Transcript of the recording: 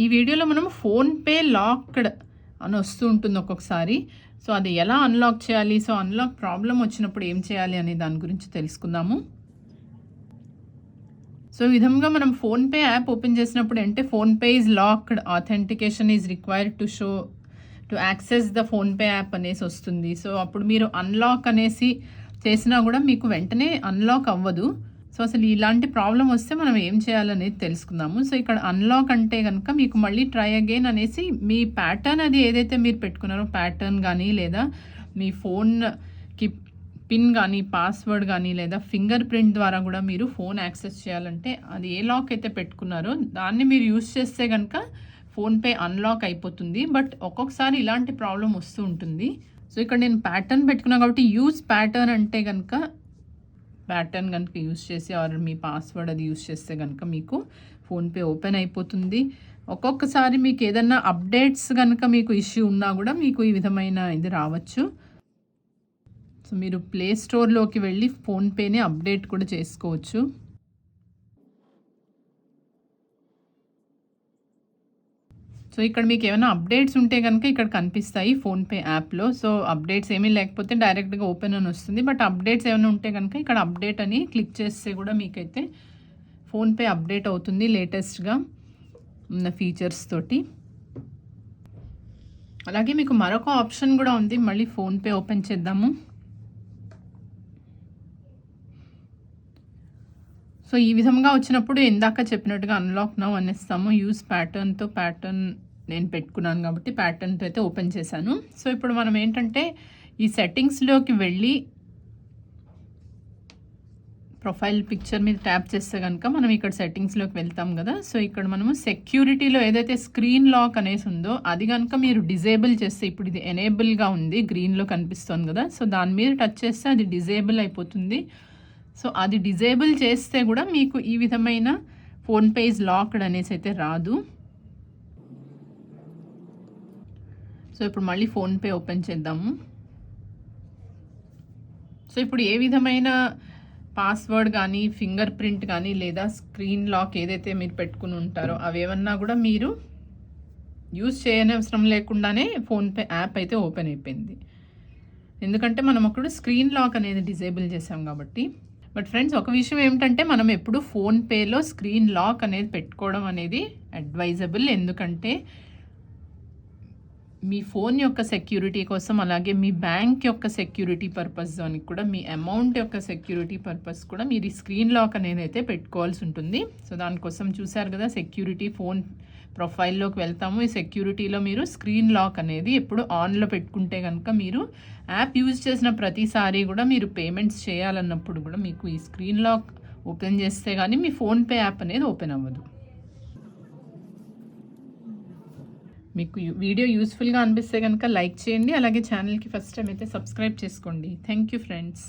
ఈ వీడియోలో మనం ఫోన్పే లాక్డ్ అని వస్తూ ఉంటుంది ఒక్కొక్కసారి. సో అది ఎలా అన్లాక్ చేయాలి? సో అన్లాక్ ప్రాబ్లం వచ్చినప్పుడు ఏం చేయాలి అనే దాని గురించి తెలుసుకుందాము. సో ఈ విధంగా మనం ఫోన్పే యాప్ ఓపెన్ చేసినప్పుడు అంటే PhonePe is locked authentication is required to show to access the PhonePe app అనేసి వస్తుంది. సో అప్పుడు మీరు అన్లాక్ అనేసి చేసినా కూడా మీకు వెంటనే అన్లాక్ అవ్వదు. సో అసలు ఇలాంటి ప్రాబ్లం వస్తే మనం ఏం చేయాలనేది తెలుసుకుందాము. సో ఇక్కడ అన్లాక్ అంటే కనుక మీకు మళ్ళీ ట్రై అగైన్ అనేసి మీ ప్యాటర్న్ అది ఏదైతే మీరు పెట్టుకున్నారో ప్యాటర్న్ కానీ లేదా మీ ఫోన్కి పిన్ కానీ పాస్వర్డ్ కానీ లేదా ఫింగర్ ప్రింట్ ద్వారా కూడా మీరు ఫోన్ యాక్సెస్ చేయాలంటే అది ఏ లాక్ అయితే పెట్టుకున్నారో దాన్ని మీరు యూస్ చేస్తే కనుక ఫోన్పే అన్లాక్ అయిపోతుంది. బట్ ఒక్కొక్కసారి ఇలాంటి ప్రాబ్లం వస్తూ ఉంటుంది. సో ఇక్కడ నేను ప్యాటర్న్ పెట్టుకున్నా కాబట్టి యూస్ ప్యాటర్న్ అంటే కనుక ప్యాటర్న్ కనుక యూస్ చేసి ఆర్ మీ పాస్వర్డ్ అది యూస్ చేస్తే కనుక మీకు ఫోన్పే ఓపెన్ అయిపోతుంది. ఒక్కొక్కసారి మీకు ఏదన్నా అప్డేట్స్ కనుక మీకు ఇష్యూ ఉన్నా కూడా మీకు ఈ విధమైన ఇది రావచ్చు. సో మీరు ప్లే స్టోర్లోకి వెళ్ళి ఫోన్పేని అప్డేట్ కూడా చేసుకోవచ్చు. సో ఇక్కడ మీకు ఏమైనా అప్డేట్స్ ఉంటే కనుక ఇక్కడ కనిపిస్తాయి ఫోన్పే యాప్లో. సో అప్డేట్స్ ఏమీ లేకపోతే డైరెక్ట్గా ఓపెన్ అని వస్తుంది. బట్ అప్డేట్స్ ఏమైనా ఉంటే కనుక ఇక్కడ అప్డేట్ అని క్లిక్ చేస్తే కూడా మీకైతే ఫోన్పే అప్డేట్ అవుతుంది లేటెస్ట్గా ఉన్న ఫీచర్స్ తోటి. అలాగే మీకు మరొక ఆప్షన్ కూడా ఉంది. మళ్ళీ ఫోన్పే ఓపెన్ చేద్దాము. సో ఈ విధంగా వచ్చినప్పుడు ఇందాక చెప్పినట్టుగా అన్లాక్ నౌ అనేస్తాము. యూస్ ప్యాటర్న్తో ప్యాటర్న్ నేను పెట్టుకున్నాను కాబట్టి ప్యాటర్న్తో అయితే ఓపెన్ చేశాను. సో ఇప్పుడు మనం ఏంటంటే ఈ సెట్టింగ్స్లోకి వెళ్ళి ప్రొఫైల్ పిక్చర్ మీద ట్యాప్ చేస్తే కనుక మనం ఇక్కడ సెట్టింగ్స్లోకి వెళ్తాం కదా. సో ఇక్కడ మనము సెక్యూరిటీలో ఏదైతే స్క్రీన్ లాక్ అనేసి ఉందో అది కనుక మీరు డిజేబుల్ చేస్తే ఇప్పుడు ఇది ఎనేబుల్గా ఉంది గ్రీన్లో కనిపిస్తుంది కదా. సో దాని మీద టచ్ చేస్తే అది డిజేబుల్ అయిపోతుంది. సో అది డిజేబుల్ చేస్తే కూడా మీకు ఈ విధమైన ఫోన్ పేజ్ లాక్డ్ అనేసి అయితే రాదు. సో ఇప్పుడు మళ్ళీ ఫోన్పే ఓపెన్ చేద్దాము. సో ఇప్పుడు ఏ విధమైన పాస్వర్డ్ కానీ ఫింగర్ ప్రింట్ కానీ లేదా స్క్రీన్ లాక్ ఏదైతే మీరు పెట్టుకుని ఉంటారో అవి ఏమన్నా కూడా మీరు యూజ్ చేయనవసరం లేకుండానే ఫోన్పే యాప్ అయితే ఓపెన్ అయిపోయింది. ఎందుకంటే మనం అక్కడ స్క్రీన్ లాక్ అనేది డిజేబుల్ చేసాం కాబట్టి. బట్ ఫ్రెండ్స్ ఒక విషయం ఏమిటంటే మనం ఎప్పుడు ఫోన్పేలో స్క్రీన్ లాక్ అనేది పెట్టుకోవడం అనేది అడ్వైజబుల్ ఎందుకంటే మీ ఫోన్ యొక్క సెక్యూరిటీ కోసం అలాగే మీ బ్యాంక్ యొక్క సెక్యూరిటీ పర్పస్ దానికి కూడా మీ అమౌంట్ యొక్క సెక్యూరిటీ పర్పస్ కూడా మీరు స్క్రీన్ లాక్ అనేది అయితే పెట్టుకోవాల్సి ఉంటుంది. సో దానికోసం చూసారు కదా సెక్యూరిటీ ఫోన్ ప్రొఫైల్లోకి వెళ్తాము. ఈ సెక్యూరిటీలో మీరు స్క్రీన్ లాక్ అనేది ఎప్పుడు ఆన్లో పెట్టుకుంటే కనుక మీరు యాప్ యూజ్ చేసిన ప్రతిసారి కూడా మీరు పేమెంట్స్ చేయాలన్నప్పుడు కూడా మీకు ఈ స్క్రీన్ లాక్ ఓపెన్ చేస్తే కానీ మీ ఫోన్పే యాప్ అనేది ఓపెన్ అవ్వదు. మీకు వీడియో యూస్ఫుల్గా అనిపిస్తే కనుక లైక్ చేయండి. అలాగే ఛానల్కి ఫస్ట్ టైం అయితే సబ్స్క్రైబ్ చేసుకోండి. Thank you friends.